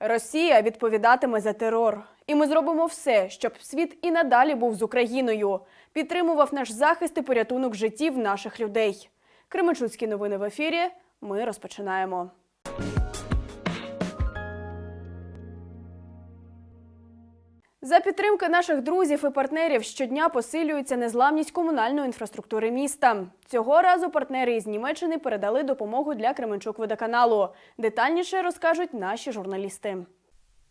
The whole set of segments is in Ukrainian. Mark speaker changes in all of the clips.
Speaker 1: Росія відповідатиме за терор, і ми зробимо все, щоб світ і надалі був з Україною, підтримував наш захист і порятунок життів наших людей. Кременчуцькі новини в ефірі. Ми розпочинаємо. За підтримки наших друзів і партнерів щодня посилюється незламність комунальної інфраструктури міста. Цього разу партнери із Німеччини передали допомогу для Кременчук водоканалу. Детальніше розкажуть наші журналісти.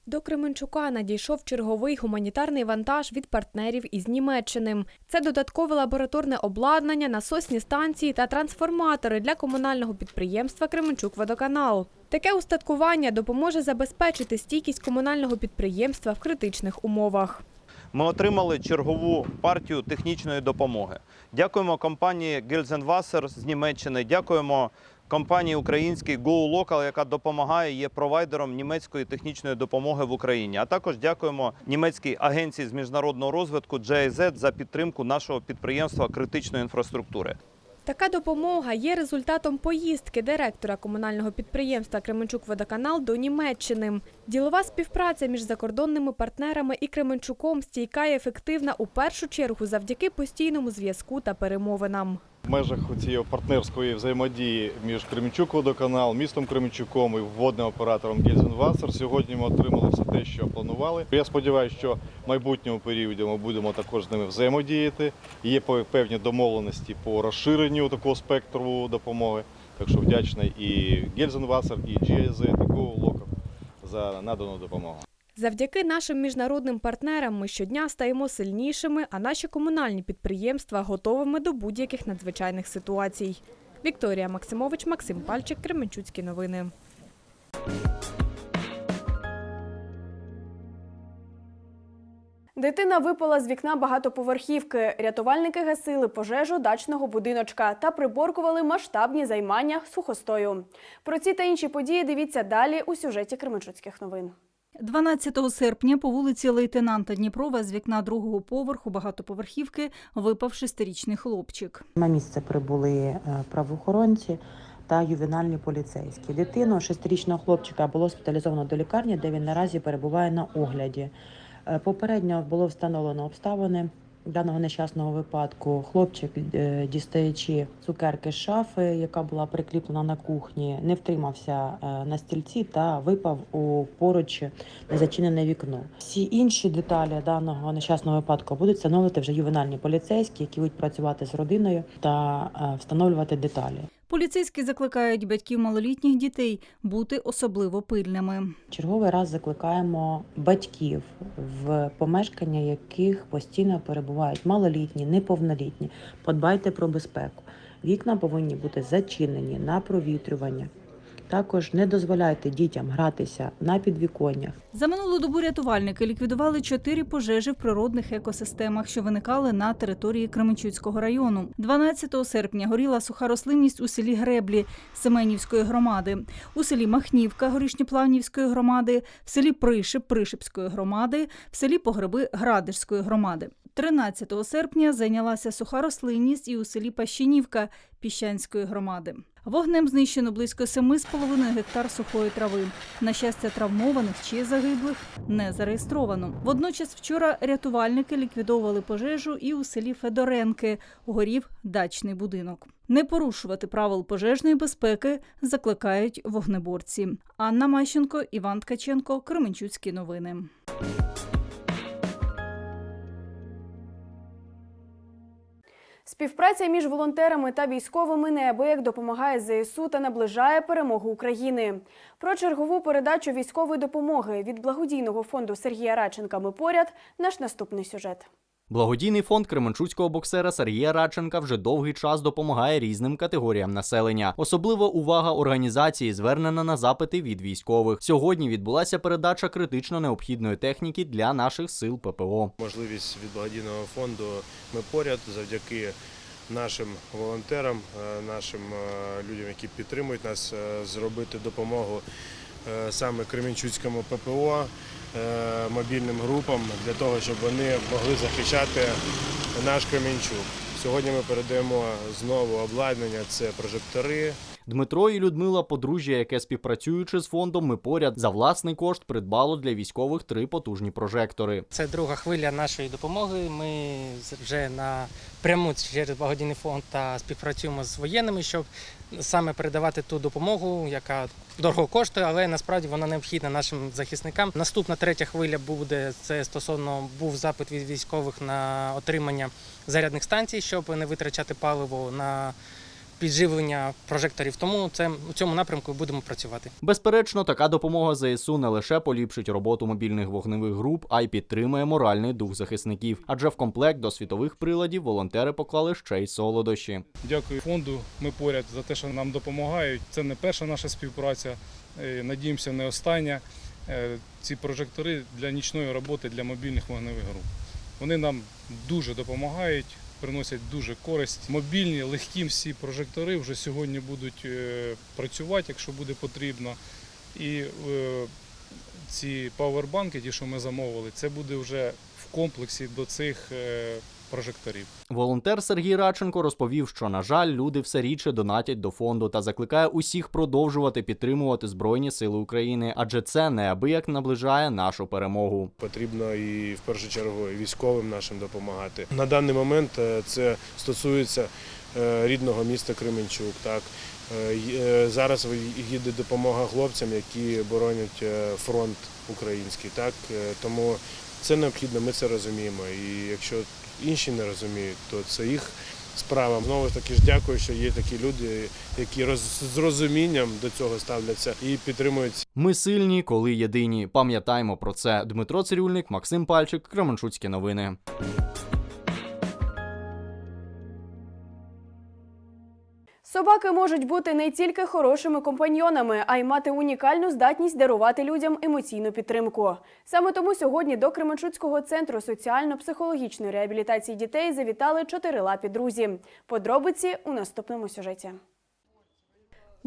Speaker 2: До Кременчука надійшов черговий гуманітарний вантаж від партнерів із Німеччини. Це додаткове лабораторне обладнання, насосні станції та трансформатори для комунального підприємства Кременчук Водоканал. Таке устаткування допоможе забезпечити стійкість комунального підприємства в критичних умовах.
Speaker 3: Ми отримали чергову партію технічної допомоги. Дякуємо компанії Gelsenwasser з Німеччини. Дякуємо компанії українській Go Local, яка допомагає є провайдером німецької технічної допомоги в Україні. А також дякуємо німецькій агенції з міжнародного розвитку GIZ за підтримку нашого підприємства критичної інфраструктури.
Speaker 2: Така допомога є результатом поїздки директора комунального підприємства Кременчук Водоканал до Німеччини. Ділова співпраця між закордонними партнерами і Кременчуком стійка і ефективна у першу чергу завдяки постійному зв'язку та перемовинам.
Speaker 4: В межах цієї партнерської взаємодії між Кременчук водоканал, містом Кременчуком і водним оператором Гельзенвассер сьогодні ми отримали все те, що планували. Я сподіваюся, що в майбутньому періоді ми будемо також з ними взаємодіяти. Є певні домовленості по розширенню такого спектру допомоги. Так що вдячний і Гельзенвассер, і GIZ, і Go Local за надану допомогу.
Speaker 2: Завдяки нашим міжнародним партнерам ми щодня стаємо сильнішими, а наші комунальні підприємства готовими до будь-яких надзвичайних ситуацій. Вікторія Максимович, Максим Пальчик, Кременчуцькі новини.
Speaker 1: Дитина випала з вікна багатоповерхівки. Рятувальники гасили пожежу дачного будиночка та приборкували масштабні займання сухостою. Про ці та інші події дивіться далі у сюжеті Кременчуцьких новин.
Speaker 5: 12 серпня по вулиці лейтенанта Дніпрова з вікна другого поверху багатоповерхівки випав шестирічний хлопчик.
Speaker 6: На місце прибули е, правоохоронці та ювенальні поліцейські. Дитину шестирічного хлопчика було госпіталізовано до лікарні, де він наразі перебуває на огляді. Е, Попередньо було встановлено обставини даного нещасного випадку. Хлопчик, е, дістаючи цукерки з шафи, яка була прикріплена на кухні, не втримався е, на стільці та випав у поруч незачинене вікно. Всі інші деталі даного нещасного випадку будуть встановлювати вже ювенальні поліцейські, які будуть працювати з родиною та е, встановлювати деталі.
Speaker 5: Поліцейські закликають батьків малолітніх дітей бути особливо пильними.
Speaker 6: Черговий раз закликаємо батьків, в помешкання яких постійно перебувають малолітні, неповнолітні. Подбайте про безпеку. Вікна повинні бути зачинені на провітрювання. Також не дозволяйте дітям гратися на підвіконнях.
Speaker 5: За минулу добу рятувальники ліквідували чотири пожежі в природних екосистемах, що виникали на території Кременчуцького району. 12 серпня горіла суха рослинність у селі Греблі Семенівської громади, у селі Махнівка Горішньоплавнівської громади, в селі Пришип Пришипської громади, в селі Погреби Градишської громади. 13 серпня зайнялася суха рослинність і у селі Пащинівка Піщанської громади. Вогнем знищено близько 7,5 гектар сухої трави. На щастя, травмованих чи загиблих не зареєстровано. Водночас вчора рятувальники ліквідовували пожежу і у селі Федоренки горів дачний будинок. Не порушувати правил пожежної безпеки закликають вогнеборці. Анна Мащенко, Іван Ткаченко, Кременчуцькі новини.
Speaker 1: Співпраця між волонтерами та військовими неабияк допомагає ЗСУ та наближає перемогу України. Про чергову передачу військової допомоги від благодійного фонду Сергія Радченка «Ми поряд» наш наступний сюжет.
Speaker 7: Благодійний фонд кременчуцького боксера Сергія Радченка вже довгий час допомагає різним категоріям населення. Особливо увага організації звернена на запити від військових. Сьогодні відбулася передача критично необхідної техніки для наших сил ППО.
Speaker 8: можливість від благодійного фонду ми поряд завдяки нашим волонтерам, е, нашим е, людям, які підтримують нас, е, зробити допомогу саме Кременчуцькому ППО, мобільним групам для того, щоб вони могли захищати наш Кременчук. Сьогодні ми передаємо знову обладнання, це прожектори,
Speaker 7: Дмитро і Людмила, подружжя, яке співпрацюючи з фондом, ми поряд за власний кошт придбало для військових три потужні прожектори.
Speaker 9: Це друга хвиля нашої допомоги. Ми вже напряму через благодійний фонд та співпрацюємо з воєнними, щоб саме передавати ту допомогу, яка дорого коштує, але насправді вона необхідна нашим захисникам. Наступна третя хвиля буде це стосовно був запит від військових на отримання зарядних станцій, щоб не витрачати паливо на підживлення прожекторів. Тому це у цьому напрямку будемо працювати.
Speaker 7: Безперечно, така допомога ЗСУ не лише поліпшить роботу мобільних вогневих груп, а й підтримує моральний дух захисників. Адже в комплект до світових приладів волонтери поклали ще й солодощі.
Speaker 10: Дякую фонду. Ми поряд за те, що нам допомагають. Це не перша наша співпраця. е, Надіємося, не остання. Е, Ці прожектори для нічної роботи для мобільних вогневих груп. Вони нам дуже допомагають, приносять дуже користь. Мобільні, легкі всі прожектори вже сьогодні будуть е, працювати, якщо буде потрібно. І е, ці павербанки, ті, що ми замовили, це буде вже в комплексі до цих е, прожекторів.
Speaker 7: Волонтер Сергій Радченко розповів, що на жаль, люди все рідше донатять до фонду та закликає усіх продовжувати підтримувати Збройні Сили України, адже це неабияк наближає нашу перемогу.
Speaker 8: Потрібно і в першу чергу і військовим нашим допомагати. На даний момент е, це стосується е, рідного міста Кременчук. Так Е, зараз їде допомога хлопцям, які боронять фронт український. Так тому це необхідно, ми це розуміємо. І якщо інші не розуміють, то це їх. Справа знову таки ж дякую, що є такі люди, які роз, з розумінням до цього ставляться і підтримують
Speaker 7: Ми сильні, коли єдині. Пам'ятаємо про це. Дмитро Цирюльник, Максим Пальчик, Кременчуцькі новини.
Speaker 1: Собаки можуть бути не тільки хорошими компаньйонами, а й мати унікальну здатність дарувати людям емоційну підтримку. Саме тому сьогодні до Кременчуцького центру соціально-психологічної реабілітації дітей завітали чотирилапі друзі. Подробиці у наступному сюжеті.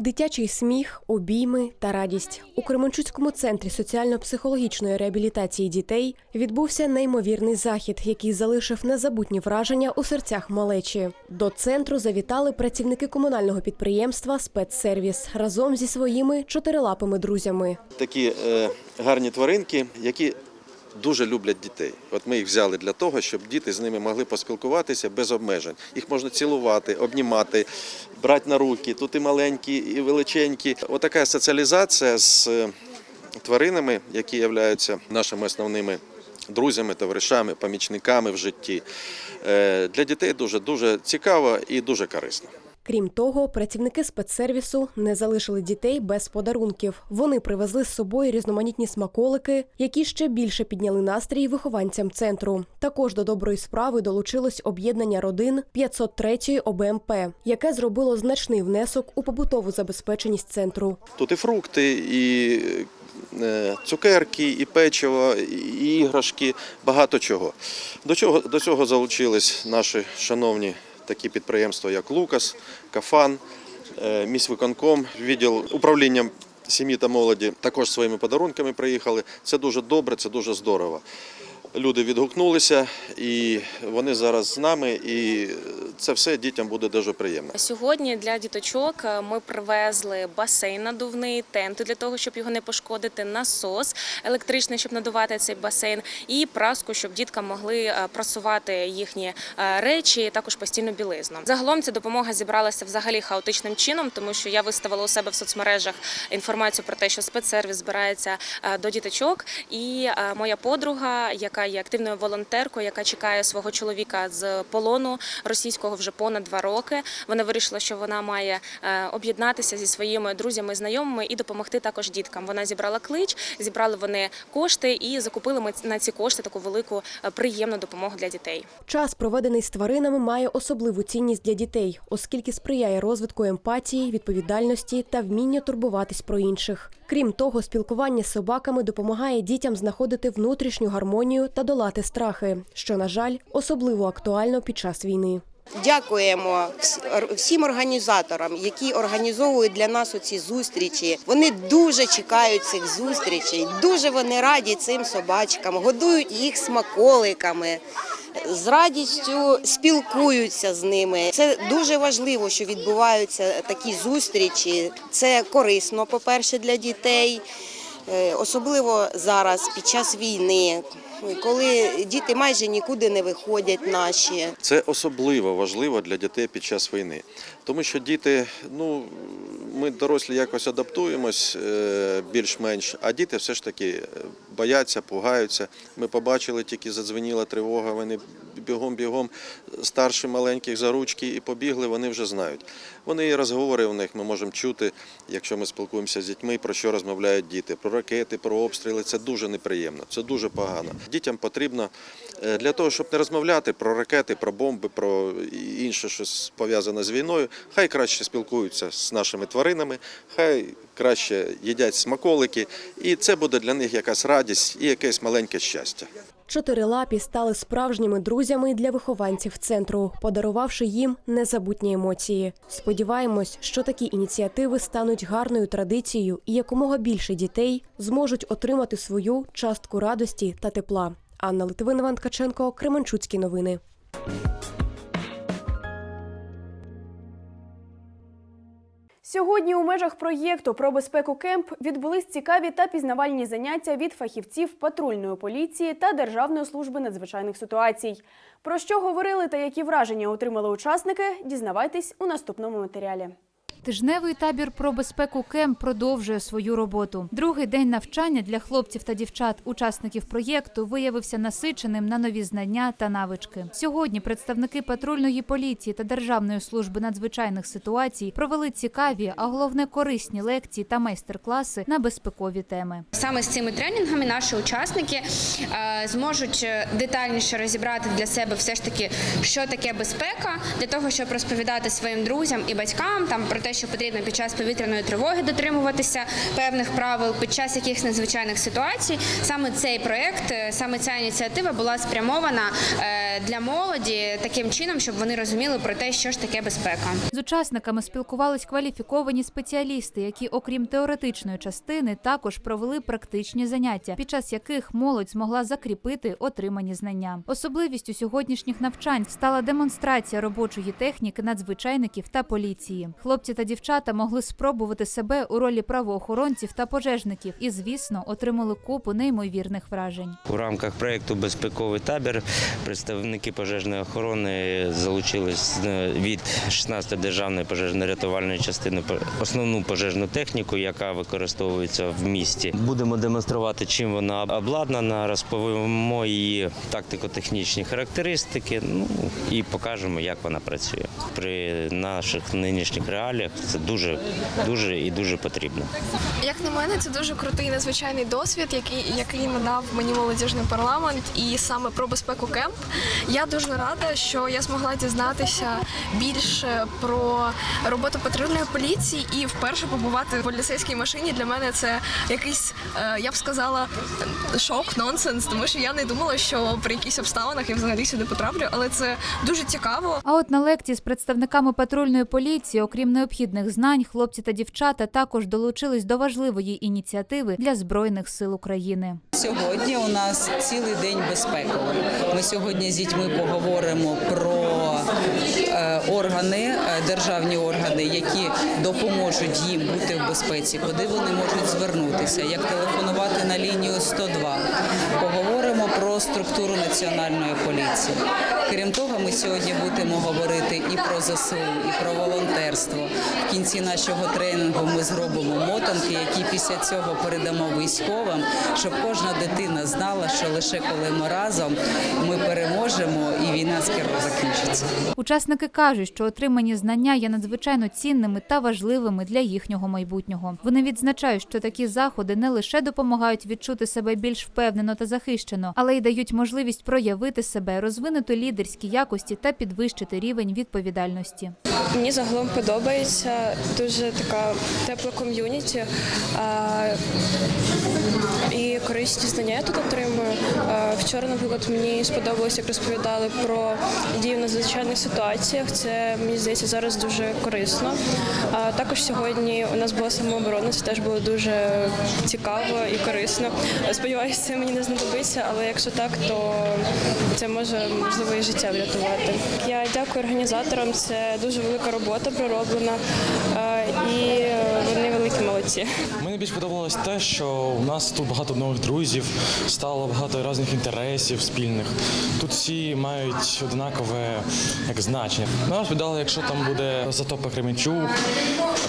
Speaker 11: Дитячий сміх, обійми та радість у Кременчуцькому центрі соціально-психологічної реабілітації дітей відбувся неймовірний захід, який залишив незабутні враження у серцях малечі. До центру завітали працівники комунального підприємства Спецсервіс разом зі своїми чотирилапими друзями.
Speaker 12: такі е, гарні тваринки, які дуже люблять дітей. От ми їх взяли для того, щоб діти з ними могли поспілкуватися без обмежень. Їх можна цілувати, обнімати, брати на руки. Тут і маленькі, і величенькі. Отака соціалізація з е, тваринами, які являються нашими основними. Друзями, товаришами, помічниками в житті Е, для дітей дуже дуже цікаво і дуже корисно.
Speaker 11: Крім того, працівники спецсервісу не залишили дітей без подарунків. Вони привезли з собою різноманітні смаколики, які ще більше підняли настрій вихованцям центру. Також до доброї справи долучилось об'єднання родин 503-ї ОБМП, яке зробило значний внесок у побутову забезпеченість центру.
Speaker 12: Тут і фрукти, і е, цукерки, і печиво, і іграшки, багато чого. До чого до цього залучились наші шановні такі підприємства, як Лукас, Кафан, е, міськвиконком, відділ управління сім'ї та молоді також своїми подарунками приїхали. Це дуже добре, це дуже здорово. Люди відгукнулися, і вони зараз з нами, і це все дітям буде дуже приємно.
Speaker 13: Сьогодні для діточок е, ми привезли басейн надувний, тенти для того, щоб його не пошкодити, насос електричний, щоб надувати цей басейн, і праску, щоб діткам могли е, прасувати їхні е, речі, також постільну білизну. Загалом ця допомога зібралася взагалі хаотичним чином, тому що я виставила у себе в соцмережах інформацію про те, що спецсервіс збирається до діточок, і моя подруга, яка є активною волонтеркою, яка чекає свого чоловіка з полону російського вже понад два роки. Вона вирішила, що вона має е, об'єднатися зі своїми друзями, знайомими і допомогти також діткам. Вона зібрала клич, зібрали вони кошти і закупили ми на ці кошти таку велику е, приємну допомогу для дітей.
Speaker 11: Час, проведений з тваринами, має особливу цінність для дітей, оскільки сприяє розвитку емпатії, відповідальності та вміння турбуватись про інших. Крім того, спілкування з собаками допомагає дітям знаходити внутрішню гармонію та долати страхи, що, на жаль, особливо актуально під час війни.
Speaker 14: Дякуємо вс- всім організаторам, які організовують для нас оці зустрічі. Вони дуже чекають цих зустрічей, дуже вони раді цим собачкам, годують їх смаколиками. З радістю спілкуються з ними. Це дуже важливо, що відбуваються такі зустрічі. Це корисно, по-перше, для дітей, е, особливо зараз під час війни, коли діти майже нікуди не виходять наші.
Speaker 12: Це особливо важливо для дітей під час війни, тому що діти, ну ми дорослі якось адаптуємось е, більш-менш, а діти все ж таки е, бояться, пугаються. Ми побачили, тільки задзвеніла тривога. Вони бігом-бігом старші маленьких за ручки і побігли. Вони вже знають. Вони і розговори у них ми можемо чути, якщо ми спілкуємося з дітьми, про що розмовляють діти, про ракети, про обстріли. Це дуже неприємно, це дуже погано. Дітям потрібно е, для того, щоб не розмовляти про ракети, про бомби, про інше щось пов'язане з війною. Хай краще спілкуються з нашими тваринами, хай краще їдять смаколики, і це буде для них якась радість і якесь маленьке щастя.
Speaker 11: Чотирилапі стали справжніми друзями для вихованців центру, подарувавши їм незабутні емоції. Сподіваємось, що такі ініціативи стануть гарною традицією, і якомога більше дітей зможуть отримати свою частку радості та тепла. Анна Литвин, Іван Ткаченко, Кременчуцькі новини.
Speaker 1: Сьогодні у межах проєкту про безпеку кемп відбулись цікаві та пізнавальні заняття від фахівців патрульної поліції та Державної служби надзвичайних ситуацій. Про що говорили та які враження отримали учасники, дізнавайтесь у наступному матеріалі.
Speaker 15: Тижневий табір про безпеку Кемп продовжує свою роботу. Другий день навчання для хлопців та дівчат, учасників проєкту, виявився насиченим на нові знання та навички. Сьогодні представники патрульної поліції та Державної служби надзвичайних ситуацій провели цікаві, а головне корисні лекції та майстер-класи на безпекові теми.
Speaker 16: Саме з цими тренінгами наші учасники е, зможуть е, детальніше розібрати для себе все ж таки, що таке безпека, для того, щоб розповідати своїм друзям і батькам там про те, що потрібно під час повітряної тривоги дотримуватися певних правил, під час якихось надзвичайних ситуацій. Саме цей проект, е, саме ця ініціатива була спрямована е, для молоді таким чином, щоб вони розуміли про те, що ж таке безпека.
Speaker 15: З учасниками спілкувались кваліфіковані спеціалісти, які, окрім теоретичної частини, також провели практичні заняття, під час яких молодь змогла закріпити отримані знання. Особливістю сьогоднішніх навчань стала демонстрація робочої техніки надзвичайників та поліції. Хлопці та дівчата могли спробувати себе у ролі правоохоронців та пожежників і, звісно, отримали купу неймовірних вражень.
Speaker 17: У рамках проєкту Безпековий табір представники пожежної охорони залучились е, від 16 державної пожежно-рятувальної частини основну пожежну техніку, яка використовується в місті. Будемо демонструвати, чим вона обладнана, розповімо її тактико-технічні характеристики. Ну і покажемо, як вона працює. При наших нинішніх реаліях це дуже, дуже і дуже потрібно.
Speaker 18: Як на мене, це дуже крутий незвичайний досвід, який, який надав мені молодіжний парламент, і саме про безпеку кемп. Я дуже рада, що я змогла дізнатися більше про роботу патрульної поліції і вперше побувати в поліцейській машині. Для мене це якийсь, е, я б сказала, шок, нонсенс, тому що я не думала, що при якихось обставинах я взагалі сюди потраплю, але це дуже цікаво.
Speaker 15: А от на лекції з представниками патрульної поліції, окрім необхідних знань, хлопці та дівчата також долучились до важливої ініціативи для збройних сил України.
Speaker 19: Сьогодні у нас цілий день безпековий. Ми сьогодні з дітьми поговоримо про е, органи, е, державні органи, які допоможуть їм бути в безпеці, куди вони можуть звернутися, як телефонувати на лінію 102. Поговоримо про структуру національної поліції. Крім того, ми сьогодні будемо говорити і про ЗСУ, і про волонтерство. В кінці нашого тренінгу ми зробимо мотанки, які після цього передамо військовим, щоб кожна дитина знала, що лише коли ми разом ми переможемо і війна скоро закінчиться.
Speaker 15: Учасники кажуть, що отримані знання є надзвичайно цінними та важливими для їхнього майбутнього. Вони відзначають, що такі заходи не лише допомагають відчути себе більш впевнено та захищено, але й дають можливість проявити себе, розвинути лідерські якості та підвищити рівень відповідальності.
Speaker 18: Мені загалом подобається дуже така тепла ком'юніті. І корисні знання я тут отримую. Вчора, наприклад, мені сподобалось, як розповідали про дію надзвичайних складних ситуаціях. Це мені здається зараз дуже корисно. А також сьогодні у нас була самооборона. Це теж було дуже цікаво і корисно. Сподіваюся, це мені не знадобиться, але якщо так, то це може можливо і життя врятувати. Я дякую організаторам. Це дуже велика робота пророблена, е, і вони великі молодці.
Speaker 4: Мені більш подобалось те, що у нас тут багато нових друзів, стало багато різних інтересів спільних. Тут всі мають однакове як значення. Нам розповідали, якщо там буде затопа Кременчуг,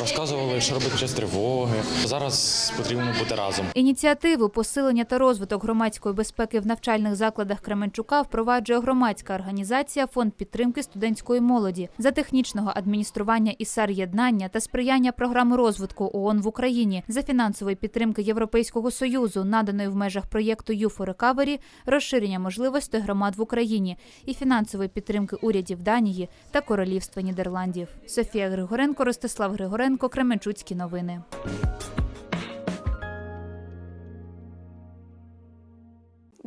Speaker 4: розказували, що робити під час тривоги. Зараз потрібно бути разом.
Speaker 15: Ініціативу посилення та розвиток громадської безпеки в навчальних закладах Кременчука впроваджує громадська організація Фонд підтримки студентської молоді за технічного адміністрування ІСАР єднання та сприяння програми розвитку ООН в Україні за фінансової підтримки Європейського союзу, наданої в межах проєкту UFO Recovery, розширення можливостей громад в Україні і фінансової підтримки урядів Данії та Королівства Нідерландів. Софія Григоренко, Ростислав Григоренко, Кременчуцькі новини.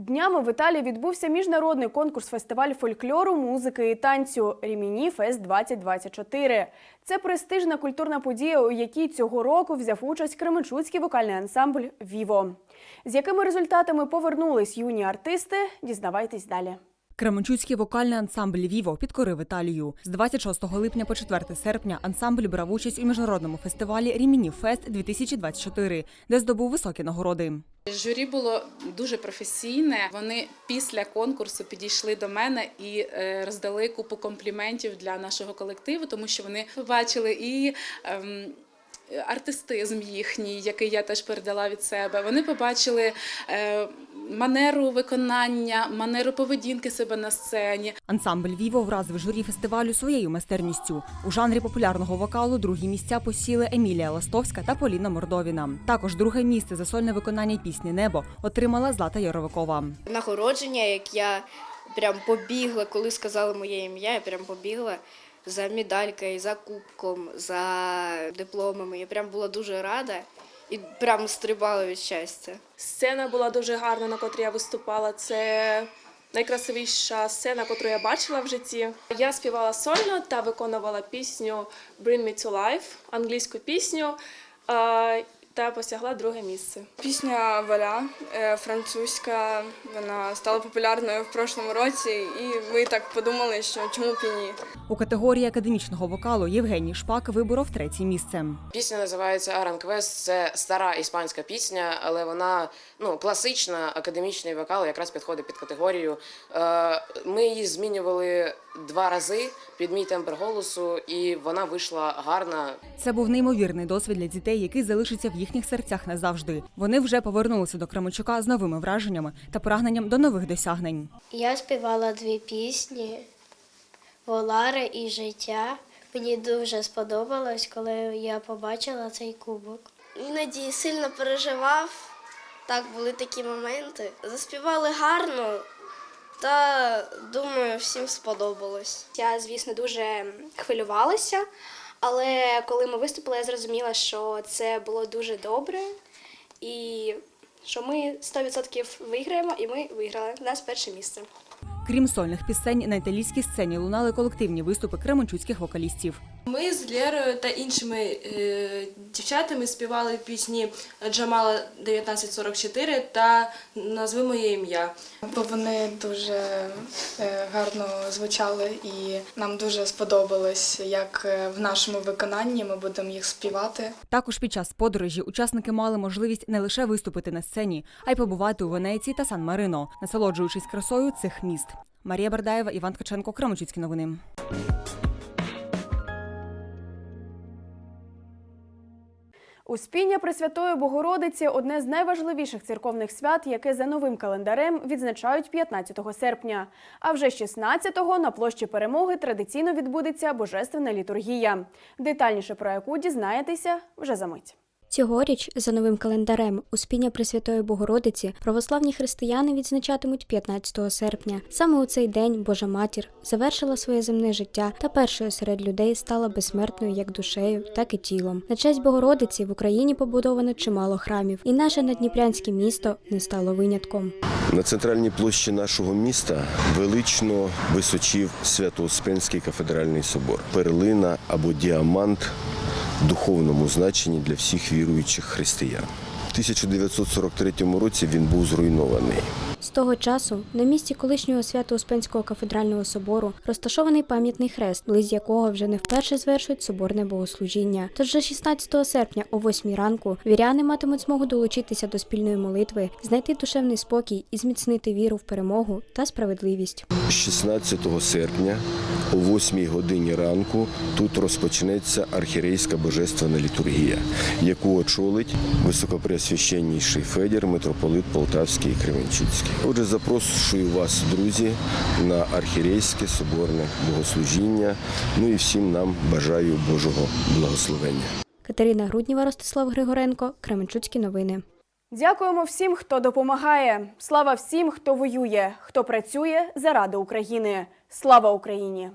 Speaker 1: Днями в Італії відбувся міжнародний конкурс фестиваль фольклору, музики і танцю Ріміні Фест 2024. Це престижна культурна подія, у якій цього року взяв участь Кременчуцький вокальний ансамбль Віво. З якими результатами повернулись юні артисти? Дізнавайтесь далі.
Speaker 20: Кременчуцький вокальний ансамбль Віво підкорив Італію. З 26 липня по 4 серпня ансамбль брав участь у міжнародному фестивалі Ріміні Фест 2024, де здобув високі нагороди.
Speaker 10: Журі було дуже професійне. Вони після конкурсу підійшли до мене і е, роздали купу компліментів для нашого колективу, тому що вони побачили і. ем, Артистизм їхній, який я теж передала від себе. Вони побачили е, манеру виконання, манеру поведінки себе на сцені.
Speaker 20: Ансамбль Віво вразив журі фестивалю своєю майстерністю. У жанрі популярного вокалу другі місця посіли Емілія Ластовська та Поліна Мордовіна. Також друге місце за сольне виконання пісні Небо отримала Злата Яровикова.
Speaker 21: нагородження, як я прям побігла, коли сказали моє ім'я, я прям побігла за медалькою, за кубком, за дипломами. Я прям була дуже рада і прямо стрибала від щастя.
Speaker 2: Сцена була дуже гарна, на котрій я виступала. Це найкрасивіша сцена, яку я бачила в житті. Я співала сольно та виконувала пісню Bring Me to Life, англійську пісню. Та посягла друге місце.
Speaker 22: Пісня Валя е, французька, вона стала популярною в прошлому році, і ми так подумали, що чому б і ні.
Speaker 20: У категорії академічного вокалу Євгеній Шпак виборов третє місце.
Speaker 14: Пісня називається Аранквест. Це стара іспанська пісня, але вона ну класична, академічний вокал, якраз підходить під категорію. Е, Ми її змінювали два рази під мій тембр голосу, і вона вийшла гарна.
Speaker 20: Це був неймовірний досвід для дітей, який залишиться в їхніх серцях назавжди. Вони вже повернулися до Кременчука з новими враженнями та прагненням до нових досягнень.
Speaker 23: Я співала дві пісні Волари і життя. Мені дуже сподобалось, коли я побачила цей кубок. Іноді сильно переживав. Так, були такі моменти. Заспівали гарно, та думаю, всім сподобалось.
Speaker 24: Я, звісно, дуже хвилювалася, але коли ми виступили, я зрозуміла, що це було дуже добре і що ми 100% виграємо, і ми виграли. У нас перше місце.
Speaker 20: Крім сольних пісень, на італійській сцені лунали колективні виступи кременчуцьких вокалістів.
Speaker 3: Ми з Лєрою та іншими е, дівчатами співали пісні Джамала 1944 та Назви моє ім'я.
Speaker 25: Бо вони дуже е, гарно звучали і нам дуже сподобалось, як е, в нашому виконанні ми будемо їх співати.
Speaker 20: Також під час подорожі учасники мали можливість не лише виступити на сцені, а й побувати у Венеції та Сан-Марино, насолоджуючись красою цих міст. Марія Бардаєва, Іван Ткаченко, Кременчуцькі новини.
Speaker 1: Успіння Пресвятої Богородиці одне з найважливіших церковних свят, яке за новим календарем відзначають 15 серпня. А вже 16-го на площі перемоги традиційно відбудеться божественна літургія. Детальніше про яку дізнаєтеся вже за мить.
Speaker 26: Цьогоріч, за новим календарем, Успіння Пресвятої Богородиці православні християни відзначатимуть 15 серпня. Саме у цей день Божа Матір завершила своє земне життя та першою серед людей стала безсмертною як душею, так і тілом. На честь Богородиці в Україні побудовано чимало храмів, і наше надніпрянське місто не стало винятком.
Speaker 27: На центральній площі нашого міста велично височив Свято-Успенський кафедральний собор. Перлина або діамант духовному значенні для всіх віруючих християн. У 1943 році він був зруйнований.
Speaker 26: З того часу на місці колишнього Свято-Успенського кафедрального собору розташований пам'ятний хрест, близь якого вже не вперше звершують соборне богослужіння. Тож вже 16 серпня о 8 ранку віряни матимуть змогу долучитися до спільної молитви, знайти душевний спокій і зміцнити віру в перемогу та справедливість.
Speaker 27: 16 серпня о 8 годині ранку тут розпочнеться архірейська божественна літургія, яку очолить високопреосвященніший Федір, митрополит Полтавський і Кременчуцький. Отже, запрошую вас, друзі, на архірейське соборне богослужіння. Ну і всім нам бажаю Божого благословення.
Speaker 26: Катерина Грудніва, Ростислав Григоренко, Кременчуцькі новини.
Speaker 1: Дякуємо всім, хто допомагає. Слава всім, хто воює, хто працює заради України. Слава Україні!